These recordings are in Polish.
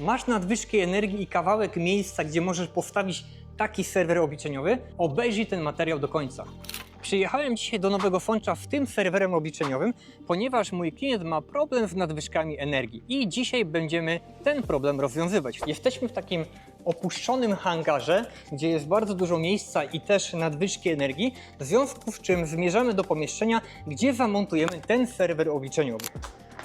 Masz nadwyżki energii i kawałek miejsca, gdzie możesz postawić taki serwer obliczeniowy? Obejrzyj ten materiał do końca. Przyjechałem dzisiaj do Nowego Sącza w tym serwerem obliczeniowym, ponieważ mój klient ma problem z nadwyżkami energii i dzisiaj będziemy ten problem rozwiązywać. Jesteśmy w takim opuszczonym hangarze, gdzie jest bardzo dużo miejsca i też nadwyżki energii, w związku z czym zmierzamy do pomieszczenia, gdzie zamontujemy ten serwer obliczeniowy.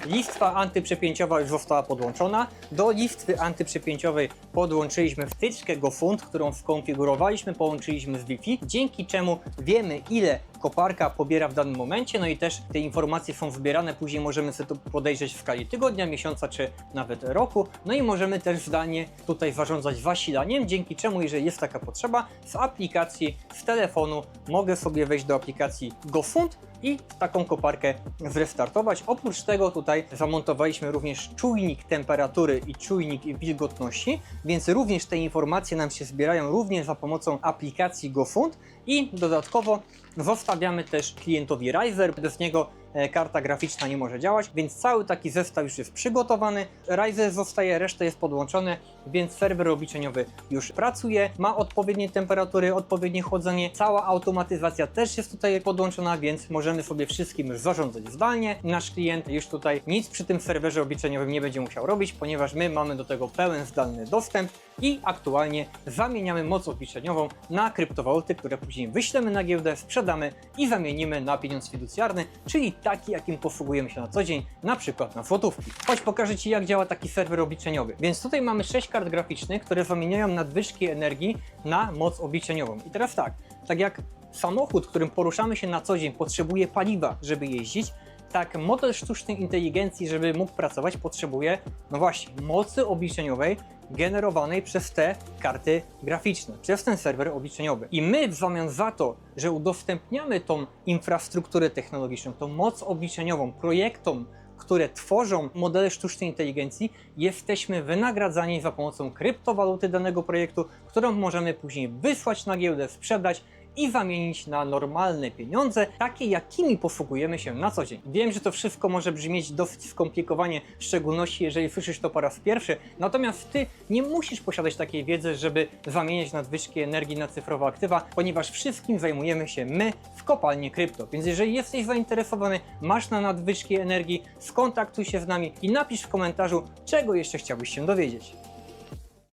Listwa antyprzepięciowa już została podłączona. Do listwy antyprzepięciowej podłączyliśmy wtyczkę GoFund, którą skonfigurowaliśmy, połączyliśmy z Wi-Fi, dzięki czemu wiemy ile koparka pobiera w danym momencie, no i też te informacje są zbierane, później możemy sobie to podejrzeć w skali tygodnia, miesiąca czy nawet roku, no i możemy też zdalnie tutaj zarządzać zasilaniem, dzięki czemu jeżeli jest taka potrzeba, z aplikacji, z telefonu mogę sobie wejść do aplikacji GoFund i taką koparkę zrestartować. Oprócz tego tutaj zamontowaliśmy również czujnik temperatury i czujnik wilgotności, więc również te informacje nam się zbierają również za pomocą aplikacji GoFund i dodatkowo zostawiamy też klientowi Riser, bez niego karta graficzna nie może działać, więc cały taki zestaw już jest przygotowany. Riser zostaje, reszta jest podłączone, więc serwer obliczeniowy już pracuje, ma odpowiednie temperatury, odpowiednie chłodzenie, cała automatyzacja też jest tutaj podłączona, więc możemy sobie wszystkim zarządzać zdalnie. Nasz klient już tutaj nic przy tym serwerze obliczeniowym nie będzie musiał robić, ponieważ my mamy do tego pełen zdalny dostęp i aktualnie zamieniamy moc obliczeniową na kryptowaluty, które później wyślemy na giełdę, sprzedamy i zamienimy na pieniądz fiducjarny, czyli taki, jakim posługujemy się na co dzień, na przykład na złotówki. Chodź pokażę Ci, jak działa taki serwer obliczeniowy. Więc tutaj mamy 6 kart graficznych, które zamieniają nadwyżki energii na moc obliczeniową. I teraz tak, tak jak samochód, którym poruszamy się na co dzień, potrzebuje paliwa, żeby jeździć, tak model sztucznej inteligencji, żeby mógł pracować, potrzebuje, no właśnie, mocy obliczeniowej generowanej przez te karty graficzne, przez ten serwer obliczeniowy. I my w zamian za to, że udostępniamy tą infrastrukturę technologiczną, tą moc obliczeniową projektom, które tworzą modele sztucznej inteligencji, jesteśmy wynagradzani za pomocą kryptowaluty danego projektu, którą możemy później wysłać na giełdę, sprzedać i zamienić na normalne pieniądze, takie jakimi posługujemy się na co dzień. Wiem, że to wszystko może brzmieć dosyć skomplikowanie, w szczególności jeżeli słyszysz to po raz pierwszy, natomiast ty nie musisz posiadać takiej wiedzy, żeby zamieniać nadwyżki energii na cyfrowe aktywa, ponieważ wszystkim zajmujemy się my w kopalni krypto. Więc jeżeli jesteś zainteresowany, masz na nadwyżki energii, skontaktuj się z nami i napisz w komentarzu, czego jeszcze chciałbyś się dowiedzieć.